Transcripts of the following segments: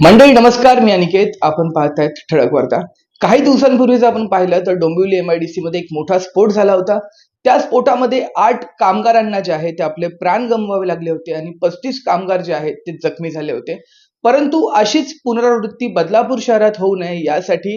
मंडळी नमस्कार मी अनिकेत. आपण पाहतायत ठळक वार्ता. काही दिवसांपूर्वीच आपण पाहिलं तर डोंबिवली एमआयडीसी मध्ये एक मोठा स्फोट झाला होता. त्या स्फोटामध्ये आठ कामगारांना जे आहे ते आपले प्राण गमवावे लागले होते आणि पस्तीस कामगार जे आहेत ते जखमी झाले होते. परंतु अशीच पुनरावृत्ती बदलापूर शहरात होऊ नये यासाठी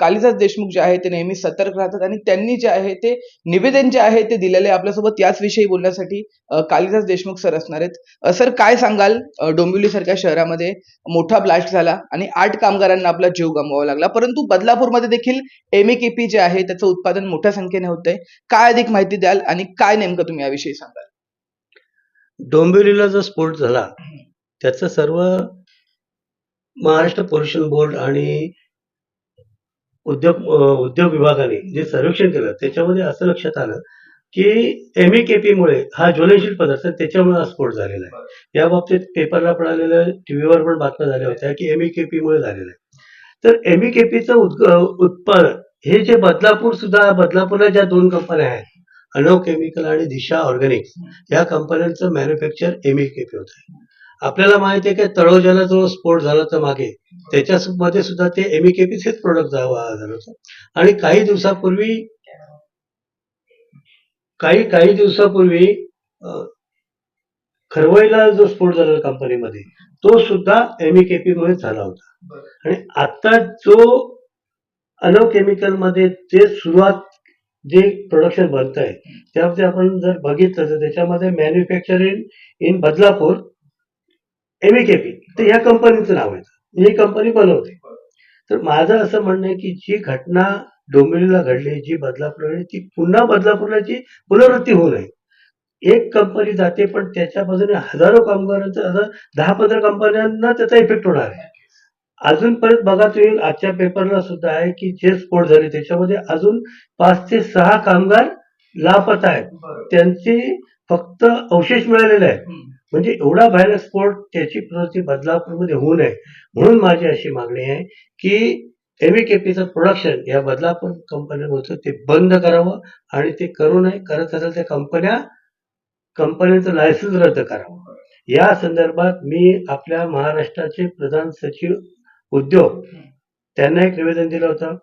कालिदास देशमुख जे आहे ते नेहमी सतर्क राहतात आणि त्यांनी जे आहे ते निवेदन जे आहे ते दिलेले आपल्यासोबत याच विषयी बोलण्यासाठी कालिदास देशमुख सर असणार आहेत. सर काय सांगाल? डोंबिवली सारख्या शहरामध्ये मोठा ब्लास्ट झाला आणि आठ कामगारांना आपला जीव गमवावा लागला. परंतु बदलापूरमध्ये देखील एमएकेपी जे आहे त्याचं उत्पादन मोठ्या संख्येने होतंय. काय अधिक माहिती द्याल आणि काय नेमकं तुम्ही याविषयी सांगाल? डोंबिवलीला जो स्फोट झाला त्याचं सर्व महाराष्ट्र पोल्युशन बोर्ड आणि उद्योग उद्योग विभागाने जे सर्वेक्षण केलं त्याच्यामध्ये असं लक्षात आलं की एमईकेपी मुळे हा ज्वलनशील पदार्थ त्याच्यामुळे हा स्फोट झालेला आहे. या बाबतीत पेपरला पण आलेलं टीव्हीवर पण बातम्या झाल्या होत्या की एमईकेपी मुळे झालेलं आहे. तर एमईकेपीचं उत्पादन हे जे बदलापूर सुद्धा बदलापूरला ज्या दोन कंपन्या आहेत अनो केमिकल आणि दिशा ऑर्गॅनिक्स या कंपन्यांचं मॅन्युफॅक्चर एमईकेपी होत. आहे आपल्याला माहिती आहे की तळोजाला जो स्फोट झाला होता मागे त्याच्यामध्ये सुद्धा ते एमईकेपीच हेच प्रोडक्ट झालं होतं. आणि काही दिवसापूर्वी काही काही दिवसापूर्वी खरवईला जो स्फोट झाला कंपनीमध्ये तो सुद्धा एमईकेपी मुळे झाला होता. आणि आता जो अनव केमिकलमध्ये जे सुरुवात जे प्रोडक्शन बनत आहे त्यामध्ये आपण जर बघितलं तर त्याच्यामध्ये मॅन्युफॅक्चरिंग इन बदलापूर एमईकेपी तर ह्या कंपनीचं नाव आहे. ही कंपनी बनवते. तर माझं असं म्हणणं आहे की जी घटना डोंबिवलीला घडली जी बदलापूर घडली ती पुन्हा बदलापूरची पुनरावृत्ती होऊ नये. एक कंपनी जाते पण त्याच्या बाजूने हजारो कामगारांचा दहा पंधरा कंपन्यांना त्याचा इफेक्ट होणार आहे. अजून परत बघा तुम्ही आजच्या पेपरला सुद्धा आहे की जे स्फोट झाले त्याच्यामध्ये अजून पाच ते सहा कामगार लापता आहेत. त्यांचे फक्त अवशेष मिळालेले आहेत. म्हणजे एवढा भयानक स्फोट त्याची प्रवृत्ती बदलापूरमध्ये होऊ नये. म्हणून माझी अशी मागणी आहे की एमईकेपीचं प्रोडक्शन या बदलापूर कंपनीमधलं ते बंद करावं आणि ते करू नये. करत असेल त्या कंपन्या कंपनीचं लायसन्स रद्द करावं. या संदर्भात मी आपल्या महाराष्ट्राचे प्रधान सचिव उद्योग त्यांना एक निवेदन दिलं होतं.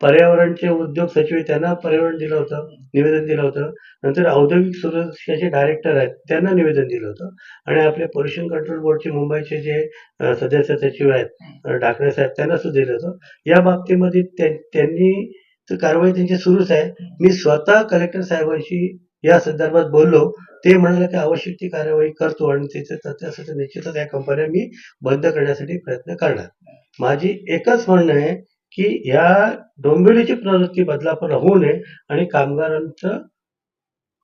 पर्यावरणचे उद्योग सचिव त्यांना पर्यावरण दिलं होतं निवेदन दिलं होतं. नंतर औद्योगिक सुरक्षेचे डायरेक्टर आहेत त्यांना निवेदन दिलं होतं. आणि आपले पोल्युशन कंट्रोल बोर्डचे मुंबईचे जे सदस्य सचिव आहेत अ, साहेब त्यांना सुद्धा दिलं होतं. या बाबतीमध्ये त्यांनी कारवाई त्यांची सुरूच आहे. मी स्वतः कलेक्टर साहेबांशी या संदर्भात बोललो. ते म्हणाले की आवश्यक ती कार्यवाही करतो आणि त्याच्या त्यासाठी निश्चितच या कंपन्या मी बंद करण्यासाठी प्रयत्न करणार. माझी एकच म्हणणं आहे की या डोंबिवलीची प्रवृत्ती बदलापूर होऊ नये आणि कामगारांचं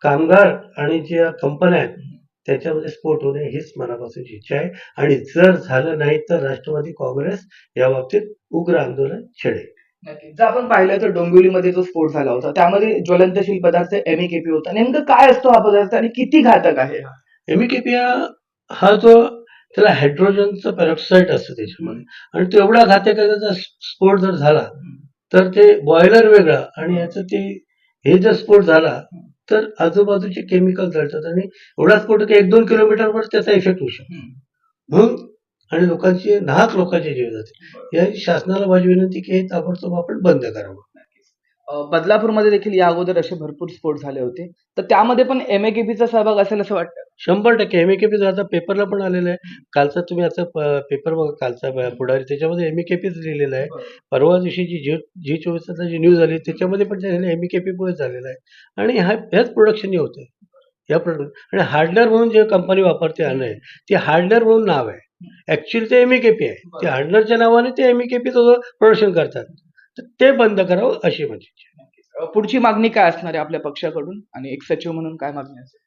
कामगार आणि ज्या कंपन्या आहेत त्याच्यामध्ये स्फोट होऊ नये हीच मनापासून इच्छा आहे आणि जर झालं नाही तर राष्ट्रवादी काँग्रेस या बाबतीत उग्र आंदोलन छेडेल. जर आपण पाहिलं तर डोंबिवलीमध्ये जो स्फोट झाला होता त्यामध्ये ज्वलंतशील पदार्थ एमएकेपी होता नेमकं काय असतो हा पदार्थ आणि किती घातक आहे? एमिकेपी हा जो त्याला हायड्रोजनचं पेरॉक्साईड असतं त्याच्यामध्ये. आणि तो एवढा घातक आहे त्याचा स्फोट जर झाला तर ते बॉयलर वेगळा आणि याचं ते हे जर स्फोट झाला तर आजूबाजूचे केमिकल जळतात आणि एवढा स्फोट की एक दोन किलोमीटरवर त्याचा इफेक्ट होऊ शकतो. म्हणून आणि लोकांची नाहक लोकांचे जीव जाते. या शासनाला माझी विनंती की हे ताबडतोब आपण बंद करावं. बदलापूरमध्ये देखील या अगोदर असे भरपूर स्फोट झाले होते. तर त्यामध्ये पण एमएकेपीचा सहभाग असेल असं वाटतं? शंभर टक्के. एमईकेपी आता पेपरला पण आलेलं आहे. कालचा तुम्ही आता पेपर बघा कालचा पुढारी. त्याच्यामध्ये एमईकेपीच लिहिलेलं आहे. परवा दिवशी जी जी जी चोवीस तासाची जी न्यूज आली त्याच्यामध्ये पण एमईकेपी पुढे झालेलं आहे. आणि हा ह्याच प्रोडक्शन होतं या प्रोडक्ट आणि हार्डवेअर म्हणून जे कंपनी वापरते अन्न आहे ती हार्डवेअर म्हणून नाव आहे. ऍक्च्युअली ते एमईकेपी आहे. ते हार्डवेअरच्या नावाने ते एमईकेपीचं प्रोडक्शन करतात. तर ते बंद करावं अशी माझी इच्छा आहे. अ, पुढची मागणी काय असणार आहे आपल्या पक्षाकडून? आणि एक सचिव म्हणून काय मागणी असेल?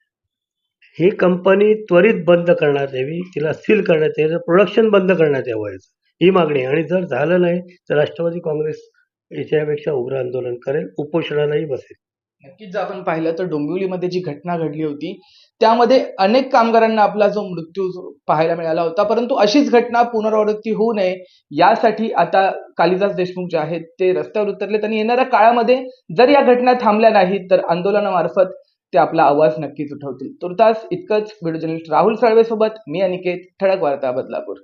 ही कंपनी त्वरित बंद करण्यात यावी तिला सील करण्यात यावी प्रोडक्शन बंद करण्यात यावं याचं. ही मागणी आहे. आणि जर झालं नाही तर राष्ट्रवादी काँग्रेस याच्यापेक्षा उग्र आंदोलन करेल उपोषणालाही बसेल. नक्कीच जर आपण पाहिलं तर डोंबिवलीमध्ये जी घटना घडली होती त्यामध्ये अनेक कामगारांना आपला जो मृत्यू पाहायला मिळाला होता. परंतु अशीच घटना पुनरावृत्ती होऊ नये यासाठी आता कालिदास देशमुख जे आहेत ते रस्त्यावर उतरलेत आणि येणाऱ्या काळामध्ये जर या घटना थांबल्या नाहीत तर आंदोलनामार्फत ते आपला आवाज नक्कीच उठवतील. तुर्तास इतकंच व्हिडिओ जर्नलिस्ट राहुल साळवे सोबत मी अनिकेत ठळक वार्ता बदलापूर.